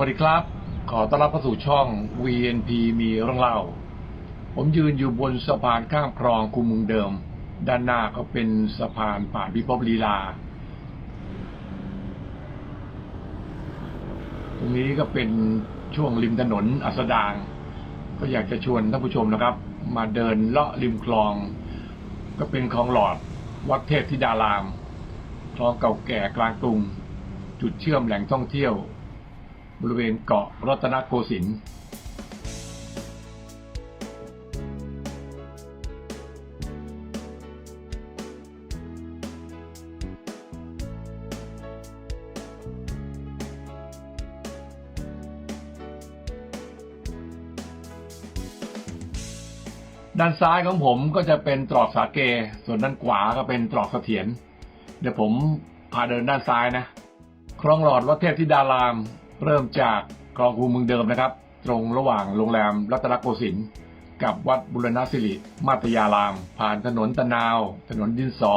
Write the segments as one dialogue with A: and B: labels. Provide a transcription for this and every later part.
A: สวัสดีครับ ขอต้อนรับเข้าสู่ช่อง VNP มีเรื่องเล่า ผมยืนอยู่บนสะพานข้ามคลองคูเมืองเดิม ด้านหน้าก็เป็นสะพานผ่านพิภพลีลา ตรงนี้ก็เป็นช่วงริมถนนอัสดาง ก็อยากจะชวนท่านผู้ชมนะครับ มาเดินเลาะริมคลอง ก็เป็นคลองหลอดวัดเทพธิดาราม คลองเก่าแก่กลางกรุง จุดเชื่อมแหล่งท่องเที่ยว บริเวณเกาะรัตนโกสินทร์ด้านซ้ายของผมก็จะเป็นตรอกสาเก ส่วนด้านขวาก็เป็นตรอกเสถียร เดี๋ยวผมพาเดินด้านซ้ายนะ คลองหลอดวัดเทพธิดาราม เริ่มจากคลองคูเมืองเดิมนะครับ ตรงระหว่างโรงแรมรัตนโกสินทร์กับวัดบุรณสิริมาตยาราม ผ่านถนนตะนาว ถนนดินสอ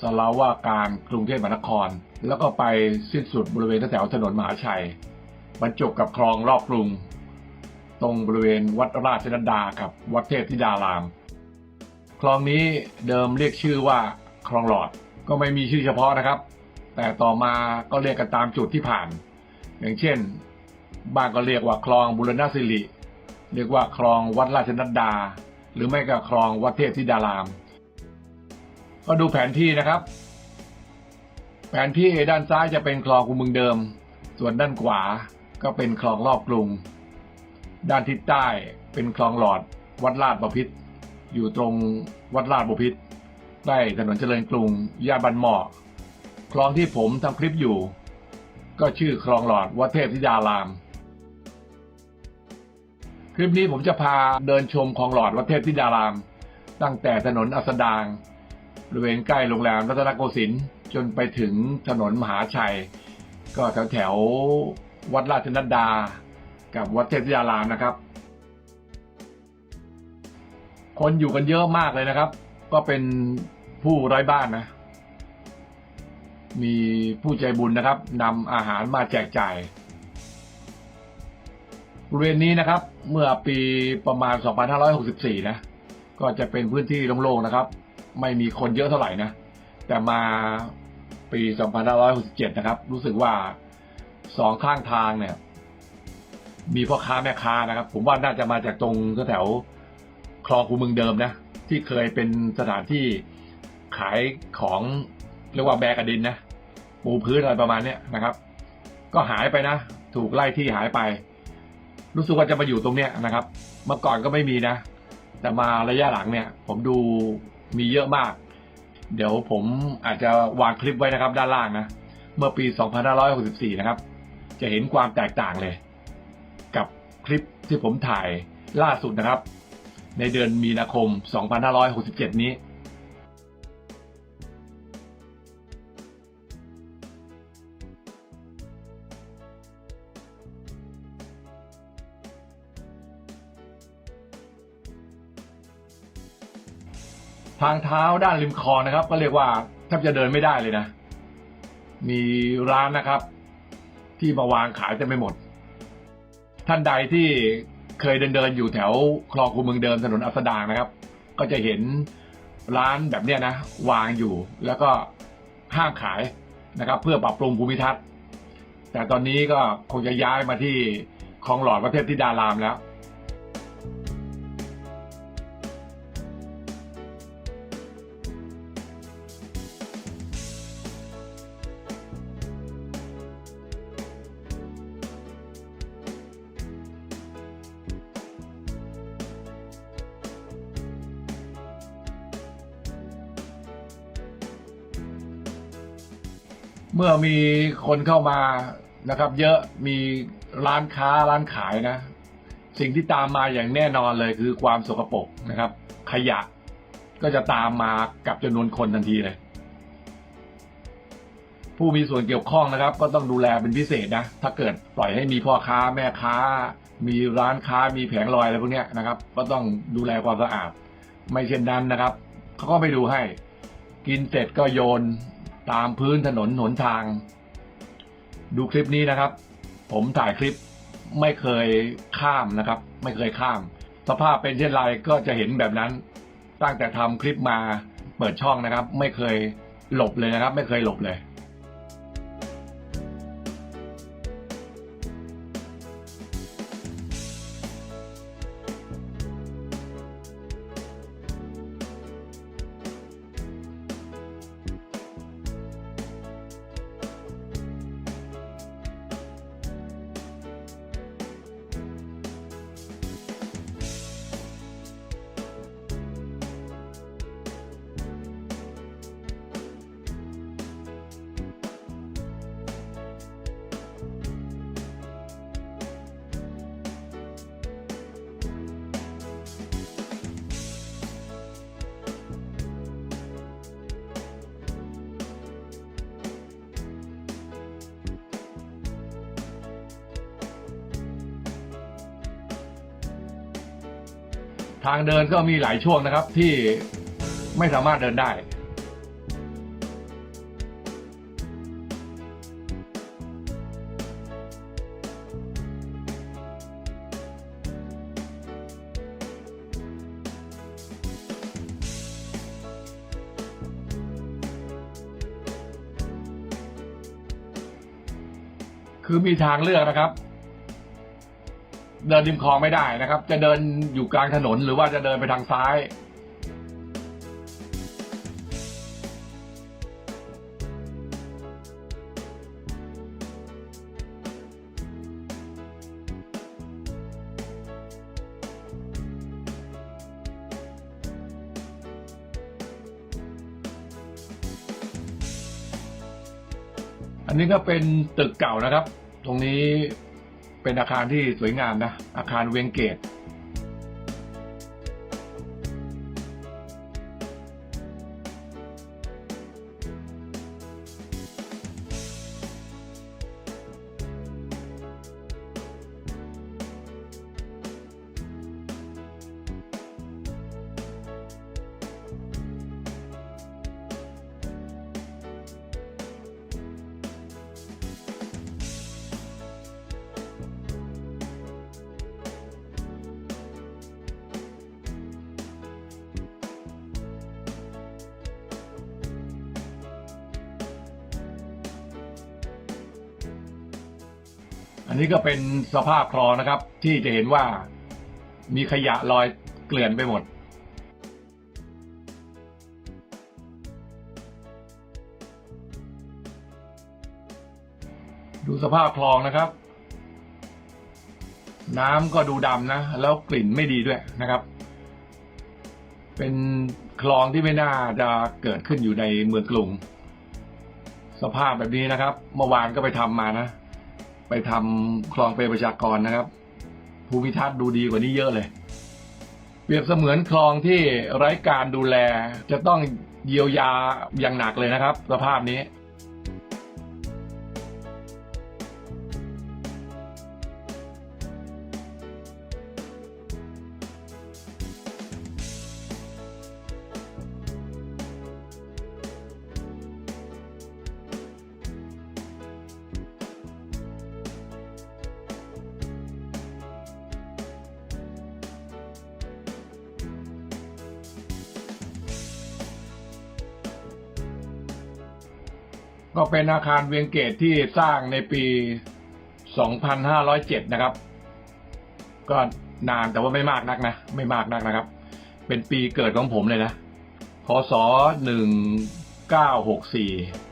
A: สลาวาการกรุงเทพมหานคร แล้วก็ไปสิ้นสุดบริเวณแถวถนนมหาชัย บรรจบกับคลองรอบกรุง ตรงบริเวณวัดราชนดดากับวัดเทพธิดาราม คลองนี้เดิมเรียกชื่อว่าคลองหลอดก็ไม่มีชื่อเฉพาะนะครับ แต่ต่อมาก็เรียกกันตามจุดที่ผ่าน อย่างเช่น บ้างก็เรียกว่าคลองบุรณสิริ เรียกว่าคลองวัดราชนัดดา หรือไม่ก็คลองวัดเทพธิดาราม ก็ดูแผนที่นะครับ แผนที่ด้านซ้ายจะเป็นคลองคูเมืองเดิม ส่วนด้านขวาก็เป็นคลองรอบกรุง ด้านทิศใต้เป็นคลองหลอดวัดลาดบพิษอยู่ตรงวัดลาดบพิษใกล้ถนนเจริญกรุงย่านบันหมอกคลองที่ผมทำคลิปอยู่ ก็ชื่อคลองหลอดวัดเทพธิดาราม คลิปนี้ผมจะพาเดินชมคลองหลอดวัดเทพธิดาราม ตั้งแต่ถนนอัสดางบริเวณใกล้โรงแรมรัตนโกสินทร์จนไปถึงถนนมหาชัย ก็แถวแถวๆวัดราชนัดดา กับวัดเทพธิดารามนะครับ คนอยู่กันเยอะมากเลยนะครับ ก็เป็นผู้ไร้บ้านนะ มีผู้ใจบุญนะครับนำอาหารมาแจกจ่ายบริเวณนี้นะครับ เมื่อปีประมาณ 2564 นะ ก็จะเป็นพื้นที่โล่งๆนะครับ ไม่มีคนเยอะเท่าไหร่นะ แต่มาปี 2567 นะครับ รู้สึกว่าสองข้างทางเนี่ย มีพ่อค้าแม่ค้านะครับ ผมว่าน่าจะมาจากตรงแถวคลองคูเมืองเดิมนะ ที่เคยเป็นสถานที่ขายของ เรียกว่าแบกระดินนะปูพื้นอะไรประมาณเนี้ยนะครับ ก็หายไปนะ ถูกไล่ที่หายไป รู้สึกว่าจะมาอยู่ตรงเนี้ยนะครับ เมื่อก่อนก็ไม่มีนะ แต่มาระยะหลังเนี่ย ผมดูมีเยอะมาก เดี๋ยวผมอาจจะวางคลิปไว้นะครับ ด้านล่างนะ เมื่อปี 2564 นะครับ จะเห็นความแตกต่างเลย กับคลิปที่ผมถ่ายล่าสุดนะครับ ในเดือนมีนาคม 2567 นี้ ทางเท้าด้านริมคลองนะครับ ก็เรียกว่าแทบจะเดินไม่ได้เลยนะ มีร้านนะครับ ที่มาวางขายเต็มไปหมด ท่านใดที่เคยเดินเดินอยู่แถวคลองคูเมืองเดิมถนนอัสดางนะครับ ก็จะเห็นร้านแบบเนี้ยนะ วางอยู่แล้วก็ห้างขายนะครับ เพื่อปรับปรุงภูมิทัศน์ แต่ตอนนี้ก็คงจะย้ายมาที่คลองหลอดประเทศที่ดารามแล้ว เมื่อมีคนเข้ามานะครับ เยอะมีร้านค้าร้านขายนะ สิ่งที่ตามมาอย่างแน่นอนเลยคือความสกปรกนะครับ ขยะก็จะตามมากับจำนวนคนทันทีเลย ผู้มีส่วนเกี่ยวข้องนะครับ ก็ต้องดูแลเป็นพิเศษนะ ถ้าเกิดปล่อยให้มีพ่อค้าแม่ค้า มีร้านค้ามีแผงลอยอะไรพวกนี้นะครับ ก็ต้องดูแลความสะอาด ไม่เช่นนั้นนะครับเขาก็ไม่ดูให้ กินเสร็จก็โยน ตามพื้นถนนหนทาง ดูคลิปนี้นะครับ ผมถ่ายคลิปไม่เคยข้ามนะครับ ไม่เคยข้าม สภาพเป็นเช่นไรก็จะเห็นแบบนั้น ตั้งแต่ทำคลิปมาเปิดช่องนะครับ ไม่เคยหลบเลยนะครับ ไม่เคยหลบเลย ทางเดินก็มีหลายช่วงนะครับที่ไม่สามารถเดินได้ คือมีทางเลือกนะครับ เดินริมคลองไม่ได้นะครับ จะเดินอยู่กลางถนนหรือว่าจะเดินไปทางซ้ายอันนี้ก็เป็นตึกเก่านะครับ ตรงนี้ เป็นอาคารที่สวยงามนะ อาคารเวียงเกต ก็เป็นสภาพคลองนะครับ ที่จะเห็นว่ามีขยะลอยเกลื่อนไปหมด ดูสภาพคลองนะครับ น้ำก็ดูดำนะ แล้วกลิ่นไม่ดีด้วยนะครับ เป็นคลองที่ไม่น่าจะเกิดขึ้นอยู่ในเมืองกรุง สภาพแบบนี้นะครับ เมื่อวานก็ไปทำมานะ ไปทำคลองเปรประชากรนะครับ ภูมิทัศน์ดูดีกว่านี้เยอะเลย เปรียบเสมือนคลองที่ไร้การดูแลจะต้องเยียวยาอย่างหนักเลยนะครับ สภาพนี้ ก็เป็นอาคารเวียงเกตที่สร้างในปี 2507 นะครับ ก็นานแต่ว่าไม่มากนักนะ ไม่มากนักนะครับ เป็นปีเกิดของผมเลยนะพศ1964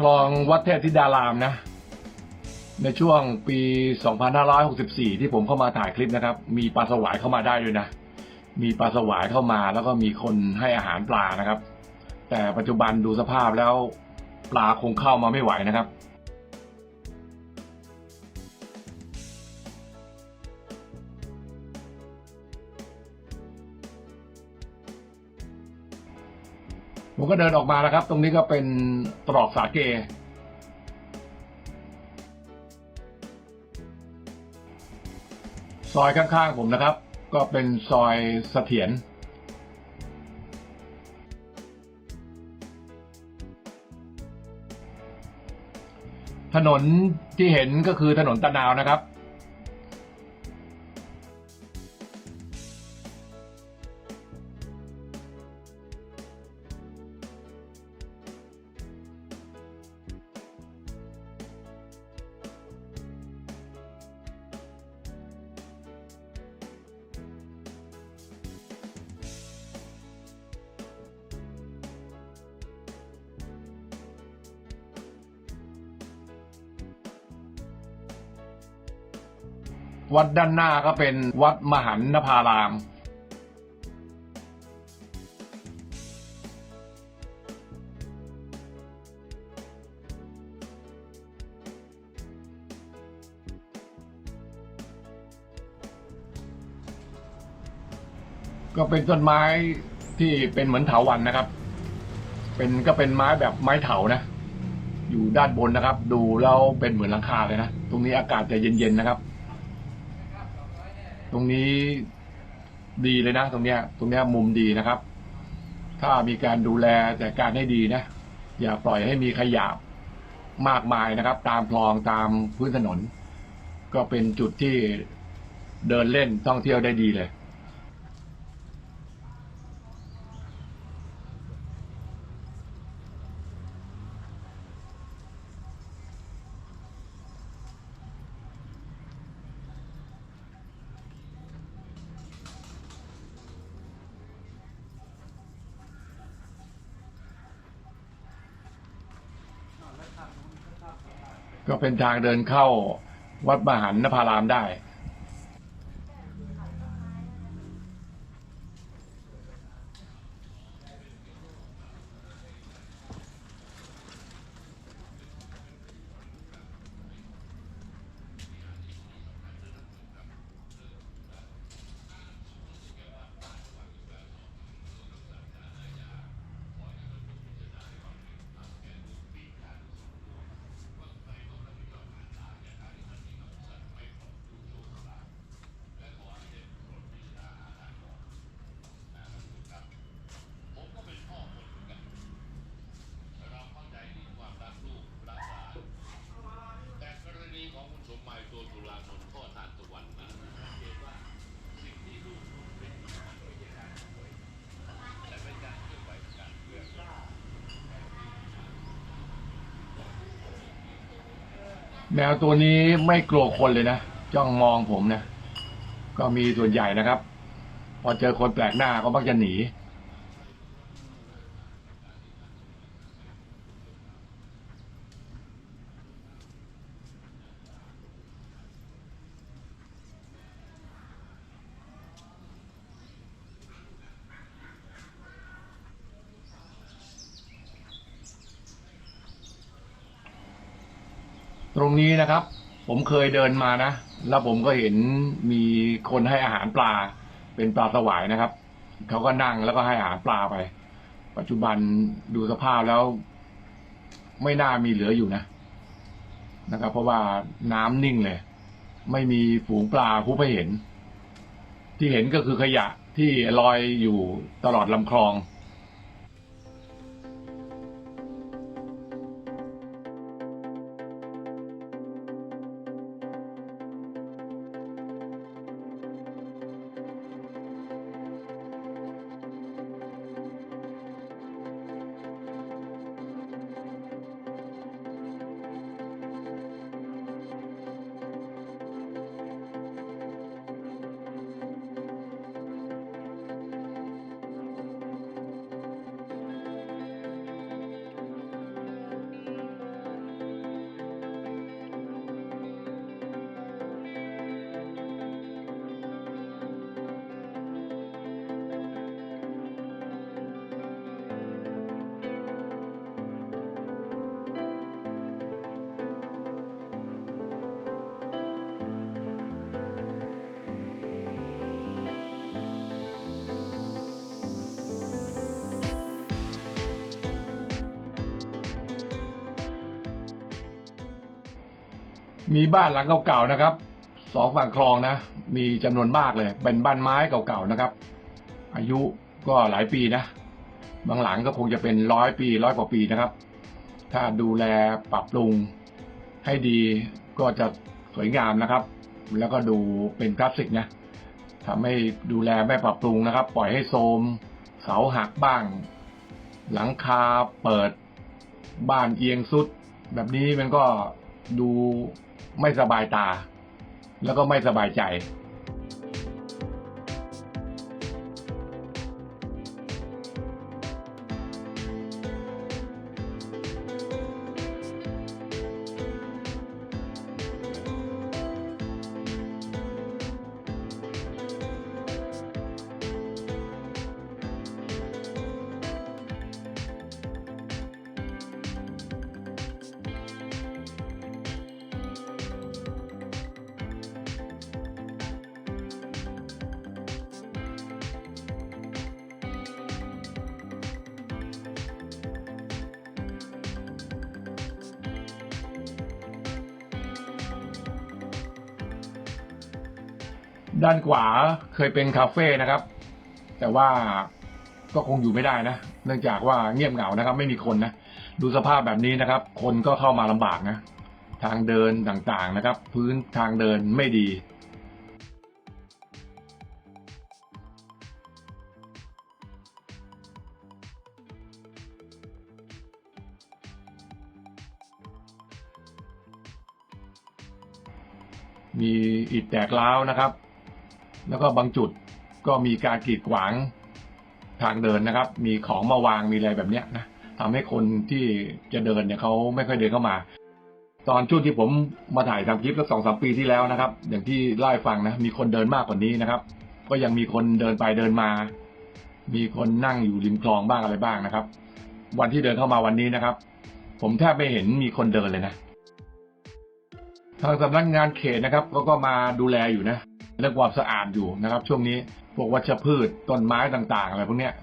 A: คลองวัดเทพธิดารามนะ ในช่วงปี 2564 ที่ผมเข้ามาถ่ายคลิปนะครับ มีปลาสวายเข้ามาได้ด้วยนะ มีปลาสวายเข้ามาแล้วก็มีคนให้อาหารปลานะครับ แต่ปัจจุบันดูสภาพแล้วปลาคงเข้ามาไม่ไหวนะครับ ผมก็เดินออกมาแล้วครับ ตรงนี้ก็เป็นตรอกสาเก ซอยข้างๆผมนะครับ ก็เป็นซอยเสถียรถนนที่เห็นก็คือถนนตะนาวนะครับ วัดด้านหน้าก็เป็นวัดมหันนภารามก็เป็นต้นไม้ที่เป็นเหมือนเถาวันนะครับ เป็นก็เป็นไม้แบบไม้เถานะ อยู่ด้านบนนะครับ ดูแล้วเป็นเหมือนหลังคาเลยนะ ตรงนี้อากาศจะเย็นๆนะครับ รงนี้ดีเลยนะ ตรงเนี้ย ตรงเนี้ยมุมดีนะครับ ถ้ามีการดูแลแต่การให้ดีนะ อย่าปล่อยให้มีขยะมากมายนะครับ ตามคลองตามพื้นถนน ก็เป็นจุดที่เดินเล่นท่องเที่ยวได้ดีเลย ก็เป็นทางเดินเข้าวัดมหันนภารามได้
B: แต่กรณีของคุณสมหมายตัวตุลานนท์พ่อทานตะวันนั้นสังเกตว่าสิ่งที่ลูกเป็นไม่ใช่การป่วยแต่เป็นการเคลื่อนไหวทางการเมือง
A: แมวตัวนี้ไม่กลัวคนเลยนะจ้องมองผมนะก็มีส่วนใหญ่นะครับ พอเจอคนแปลกหน้าก็มักจะหนี ตรง นะครับ ผมเคยเดินมานะ แล้วผมก็เห็นมีคนให้อาหารปลา เป็นปลาสวายนะครับเขาก็นั่งแล้วก็ให้อาหารปลาไป ปัจจุบันดูสภาพแล้ว ไม่น่ามีเหลืออยู่นะนะครับ เพราะว่าน้ำนิ่งเลย ไม่มีฝูงปลาผู้ให้เห็น ที่เห็นก็คือขยะที่ลอยอยู่ตลอดลำคลอง มีบ้านหลังเก่าๆนะครับสองฝั่งคลองนะ มีจำนวนมากเลย เป็นบ้านไม้เก่าๆนะครับ อายุก็หลายปีนะ บางหลังก็คงจะเป็นร้อยปีร้อยกว่าปีนะครับ ถ้าดูแลปรับปรุงให้ดีก็จะสวยงามนะครับ แล้วก็ดูเป็นคลาสสิกนะทำให้ดูแลไม่ปรับปรุงนะครับ ปล่อยให้โทมเสาหักบ้าง หลังคาเปิด บ้านเอียงสุด แบบนี้มันก็ ดูไม่สบายตา แล้วก็ไม่สบายใจ วาเคยเป็นคาเฟ่นะครับ แต่ว่าก็คงอยู่ไม่ได้นะ เนื่องจากว่าเงียบเหงานะครับ ไม่มีคนนะ ดูสภาพแบบนี้นะครับ คนก็เข้ามาลำบากนะ ทางเดินต่างๆนะครับ พื้นทางเดินไม่ดีมีอิฐแตกร้าวนะครับ แล้วก็บางจุดก็มีการกีดขวางทางเดินนะครับ มีของมาวางมีอะไรแบบเนี้ยนะทำให้คนที่จะเดินเนี่ยเขาไม่ค่อยเดินเข้ามา ตอนช่วงที่ผมมาถ่ายทำคลิปสักสองสามปีที่แล้วนะครับ อย่างที่เล่าให้ฟังนะมีคนเดินมากกว่านี้นะครับ ก็ยังมีคนเดินไปเดินมา มีคนนั่งอยู่ริมคลองบ้างอะไรบ้างนะครับ วันที่เดินเข้ามาวันนี้นะครับ ผมแทบไม่เห็นมีคนเดินเลยนะทางสำนักงานเขตนะครับเขาก็มาดูแลอยู่นะ เรื่องความสะอาดอยู่นะครับ ช่วงนี้พวกวัชพืชต้นไม้ต่างๆ อะไรพวกเนี้ย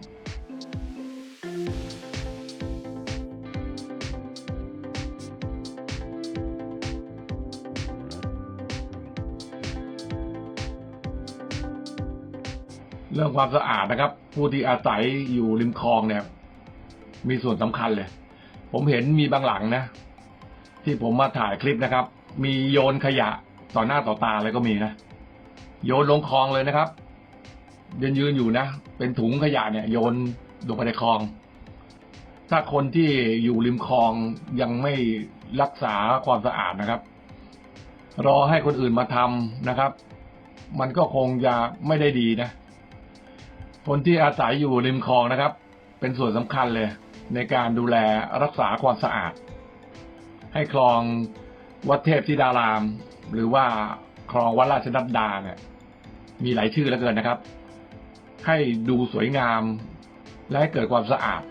A: เรื่องความสะอาดนะครับ ผู้ที่อาศัยอยู่ริมคลองเนี่ย มีส่วนสำคัญเลย ผมเห็นมีบางหลังนะ ที่ผมมาถ่ายคลิปนะครับ มีโยนขยะต่อหน้าต่อตาเลยก็มีนะ โยนลงคลองเลยนะครับยืนยืนอยู่นะ เป็นถุงขยะเนี่ย โยนลงไปในคลอง ถ้าคนที่อยู่ริมคลองยังไม่รักษาความสะอาดนะครับ รอให้คนอื่นมาทำนะครับ มันก็คงจะไม่ได้ดีนะ คนที่อาศัยอยู่ริมคลองนะครับ เป็นส่วนสำคัญเลย ในการดูแลรักษาความสะอาด ให้คลองวัดเทพธิดาราม หรือว่า คลองวัดราชนับดาเนี่ยมีหลายชื่อแล้วเกินนะครับ ให้ดูสวยงาม และให้เกิดความสะอาด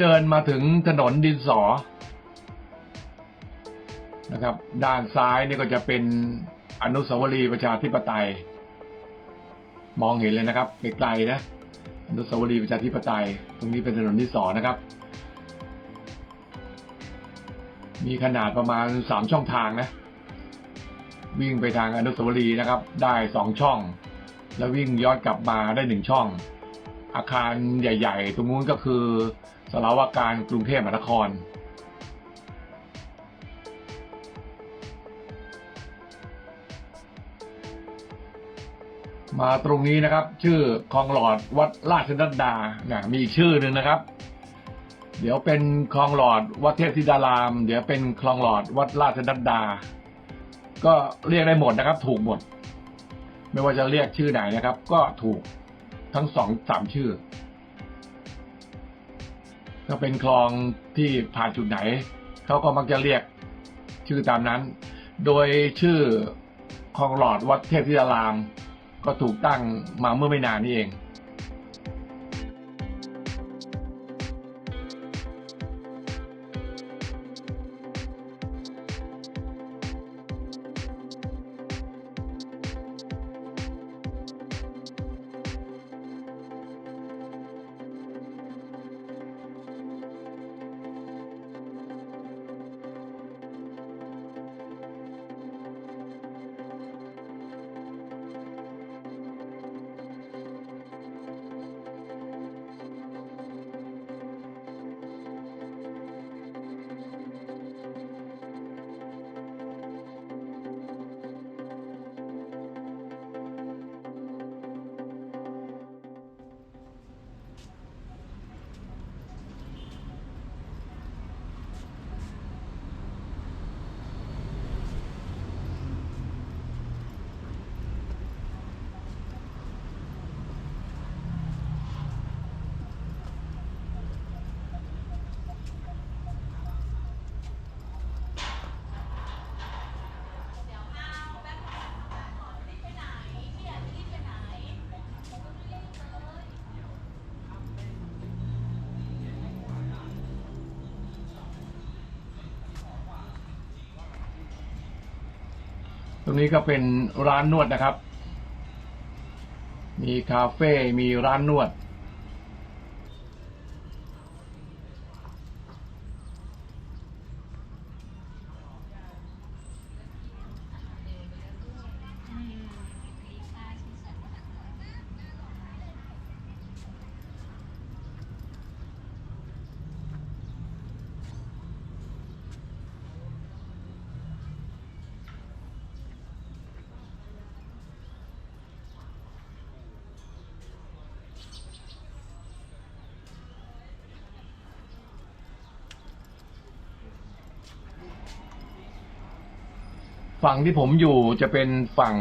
A: เดินมาถึงถนนดินสอนะครับ ด้านซ้ายนี่ก็จะเป็นอนุสาวรีย์ประชาธิปไตย มองเห็นเลยนะครับไกลๆนะอนุสาวรีย์ประชาธิปไตย ตรงนี้เป็นถนนที่สอนะครับ มีขนาดประมาณสามช่องทางนะ วิ่งไปทางอนุสาวรีย์นะครับ ได้สองช่อง แล้ววิ่งย้อนกลับมาได้หนึ่งช่องอาคารใหญ่ ๆ ตรงนู้นก็คือ สารวาการกรุงเทพมหานคร มาตรงนี้นะครับ ชื่อคลองหลอดวัดราชนัดดานะมีอีกชื่อหนึ่งนะครับ เดี๋ยวเป็นคลองหลอดวัดเทพธิดาราม เดี๋ยวเป็นคลองหลอดวัดราชนัดดา ก็เรียกได้หมดนะครับ ถูกหมด ไม่ว่าจะเรียกชื่อไหนนะครับ ก็ถูกทั้งสองสามชื่อ ถ้าเป็นคลองที่ผ่านจุดไหน เขาก็มักจะเรียกชื่อตามนั้น โดยชื่อคลองหลอดวัดเทพธิดาราม ก็ถูกตั้งมาเมื่อไม่นานนี้เอง ตรงนี้ก็เป็นร้านนวดนะครับ มีคาเฟ่ มีร้านนวด ฝั่งที่ผมอยู่จะเป็นฝั่ง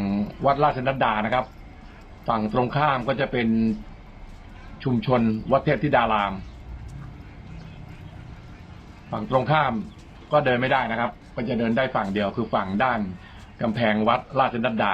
A: วัดราชนัดดานะครับ ฝั่งตรงข้ามก็จะเป็นชุมชนวัดเทพธิดาราม ฝั่งตรงข้ามก็เดินไม่ได้นะครับ ก็จะเดินได้ฝั่งเดียวคือฝั่งด้านกำแพงวัดราชนัดดา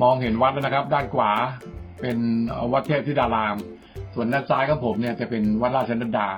A: มองเห็นวัดแล้วนะครับ ด้านขวาเป็นวัดเทพธิดาราม ส่วนด้านซ้ายของผมเนี่ยจะเป็นวัดราชนัดดา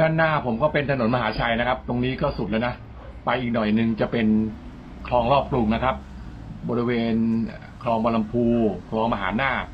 A: ด้านหน้าผมก็เป็นถนนมหาชัยนะครับ ตรงนี้ก็สุดแล้วนะ ไปอีกหน่อยหนึ่งจะเป็นคลองรอบกรุงนะครับ บริเวณคลองบางลำพู คลองมหานาค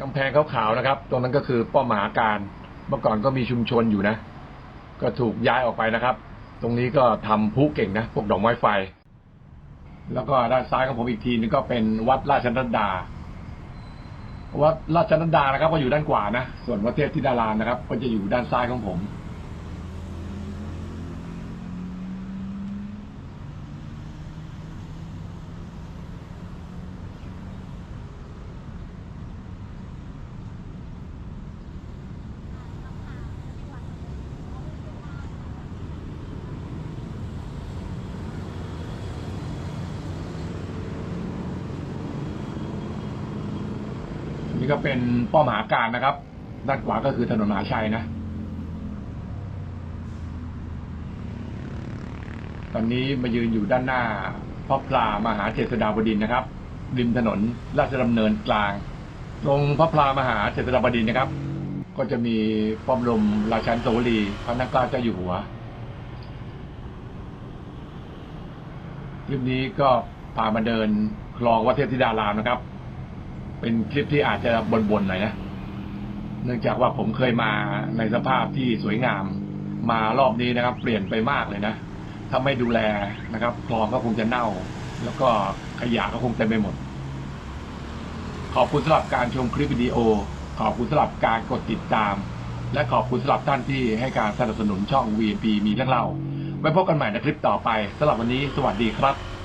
A: กำแพงขาวๆนะครับ ตรงนั้นก็คือป้อมมหาการเมื่อก่อนก็มีชุมชนอยู่นะ ก็ถูกย้ายออกไปนะครับ ตรงนี้ก็ทำพลุเก่งนะพวกดอกไม้ไฟ แล้วก็ด้านซ้ายของผมอีกทีนึงก็เป็นวัดราชนัดดา วัดราชนัดดานะครับ ก็อยู่ด้านขวานะ ส่วนวัดเทพธิดารานะครับ ก็จะอยู่ด้านซ้ายของผม นี่ก็เป้อมมหาการนะครับ ด้านขวาก็คือถนนมหาชัยนะ ตอนนี้มายืนอยู่ด้านหน้าพระพลามหาเจษฎาบดินนะครับ ริมถนนราชดำเนินกลาง ตรงพระพลามหาเจษฎาบดินนะครับ ก็จะมีป้อมลมราชันสรีพระนักกล้าเจ้าอยู่หัวคลิปนี้ก็พามาเดินคลองวัดเทพธิดารามนะครับ เป็นคลิปที่อาจจะบ่นๆหน่อยนะ เนื่องจากว่าผมเคยมาในสภาพที่สวยงาม มารอบนี้นะครับ เปลี่ยนไปมากเลยนะ ถ้าไม่ดูแลนะครับ คลองก็คงจะเน่า แล้วก็ขยะก็คงเต็มไปหมด ขอบคุณสำหรับการชมคลิปวิดีโอ ขอบคุณสำหรับการกดติดตาม และขอบคุณสำหรับท่านที่ให้การสนับสนุนช่อง VP มีเรื่องเล่าไว้พบกันใหม่ในคลิปต่อไปสำหรับวันนี้ สวัสดีครับ